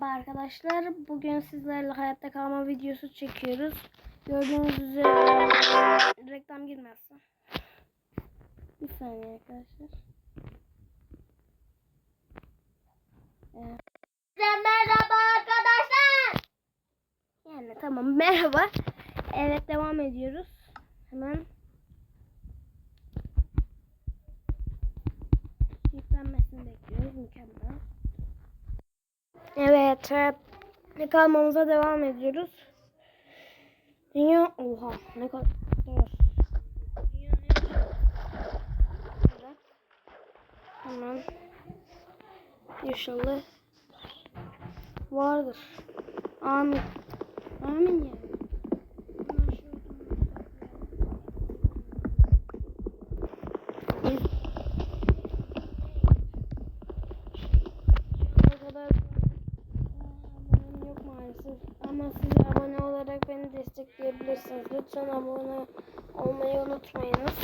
Merhaba arkadaşlar. Bugün sizlerle hayatta kalma videosu çekiyoruz. Gördüğünüz üzere reklam girmezse. Bir saniye arkadaşlar. Evet. Merhaba arkadaşlar. Yani tamam merhaba. Evet devam ediyoruz. Hemen yüklenmesini bekliyoruz. Mükemmel. Evet. e, kalmamıza devam ediyoruz. Dünya oha ne kadar Dünya Evet. Hemen inşallah vardır. Amin. Amin yani. Hemen şuradan Biz- Şu ana kadar abonem yok maalesef. Ama siz abone olarak beni destekleyebilirsiniz. Lütfen abone olmayı unutmayınız.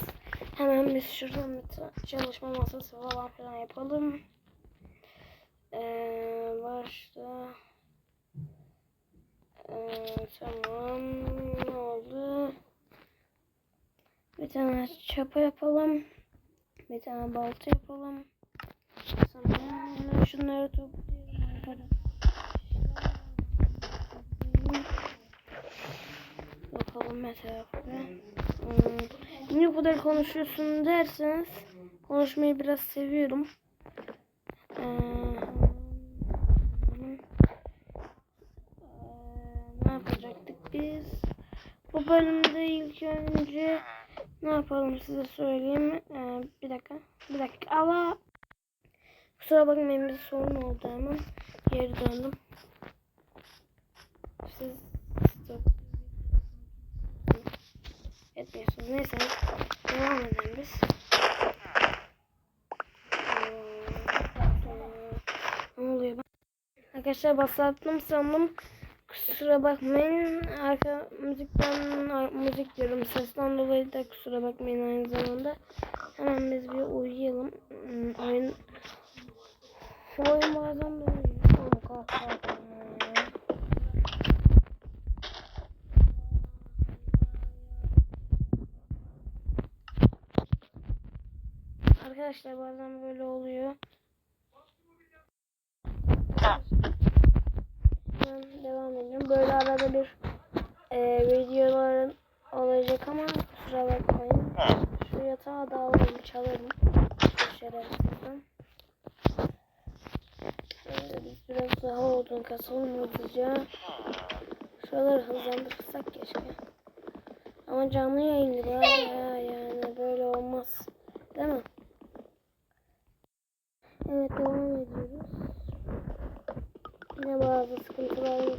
Hemen biz şuradan bir çalışma masası falan filan yapalım. Ee, başta ee, tamam ne oldu? Bir tane çapa yapalım. Bir tane balta yapalım. Hemen şunları toplayalım. Bakalım mesela. Hmm. Niye bu kadar konuşuyorsun derseniz konuşmayı biraz seviyorum. Ee, ne yapacaktık biz? Bu bölümde ilk önce ne yapalım size söyleyeyim. Ee, bir dakika. Bir dakika. Allah. Kusura bakmayın bir sorun oldu hemen. Geri döndüm. Siz stop etmiyorsunuz. Neyse. Devam edelim biz. Ee, Ne oluyor? Arkadaşlar basattım sandım. Kusura bakmayın. Arka müzikten müzik diyorum. Sesten dolayı da kusura bakmayın aynı zamanda. Hemen biz bir uyuyalım. Hmm, Oyun oyun bazen de uyuyor. Oğlum kalk kalk. ya. Arkadaşlar bazen böyle oluyor. Ben devam ediyorum. Böyle arada bir e, videoların olacak ama kusura bakmayın. Şu yatağı da alırım, çalarım. Şu şerefsizden. Şöyle biz biraz daha odun kasalım hızlıca. Şuraları hızlandırırsak keşke. Ama canlı yayındır ha ya yani böyle olmaz. Değil mi? Evet devam ediyoruz. Yine bazı sıkıntılar yaşanıyor.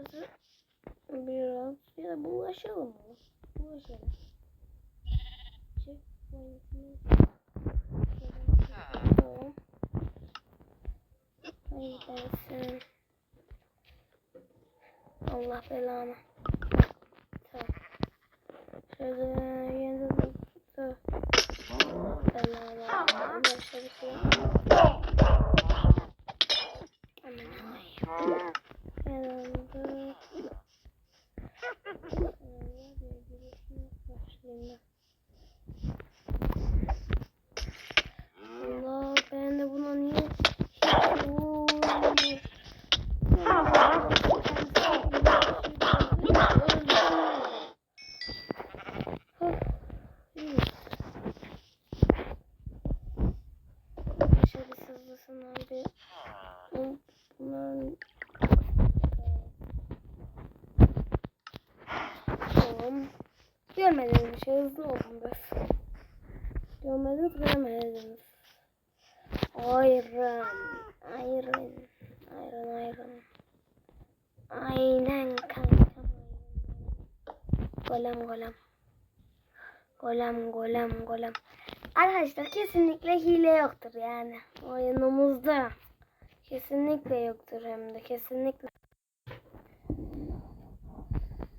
Açıkçası biraz ya da Tamam. Hayır dersin. Allah belanı. Şöyle yeni bir Belanı. Ben şöyle şey Aman Allah'ım. Herhalde. Allah ben de buna niye hiç olmuyor? Hızlısından bir bunların Tamam. Görmediğim bir şey hızlı olun biraz. Görmediniz görmediniz. Ayran. Ayran. Ayran ayran. Aynen kanka. Golem golem. Golem golem golem. Arkadaşlar kesinlikle hile yoktur yani. Oyunumuzda. Kesinlikle yoktur hem de kesinlikle.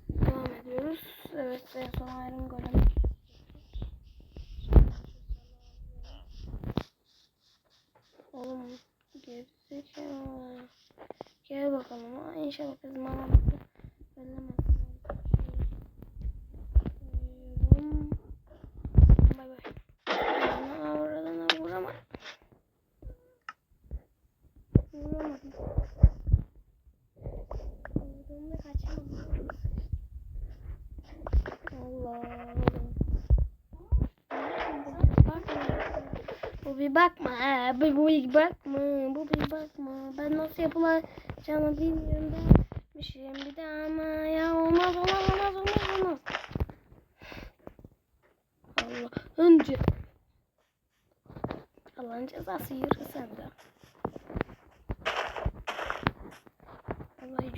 Devam ediyoruz. Evet en son Iron Golem. Oğlum gerisi zekalı. Gel bakalım. İnşallah kızım bana bellemez. Bu bir bakma. Bu, bir bakma. Bu bir bakma. Ben nasıl yapılacağını bilmiyorum demişim. Bir de ama ya olmaz olmaz olmaz olmaz olmaz. Allah. Önce. Allah'ın cezası yürü sen de. Vallahi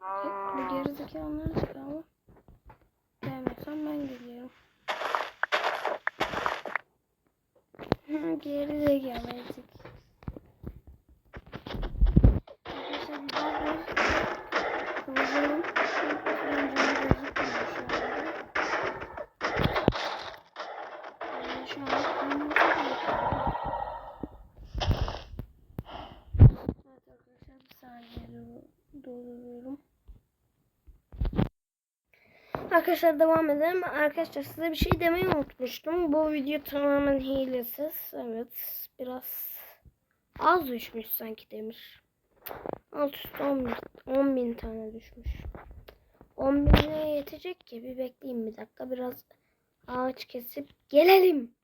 ha. Bu gerizekalı nerede ama? Gelmesem ben geliyorum. Geri de. Dolduruyorum. Arkadaşlar devam edelim. Arkadaşlar size bir şey demeyi unutmuştum. Bu video tamamen hilesiz. Evet. Biraz az düşmüş sanki demir. Alt üst 10 bin, 10 bin tane düşmüş. 10 bine yetecek ki. Bir bekleyin bir dakika. Biraz ağaç kesip gelelim.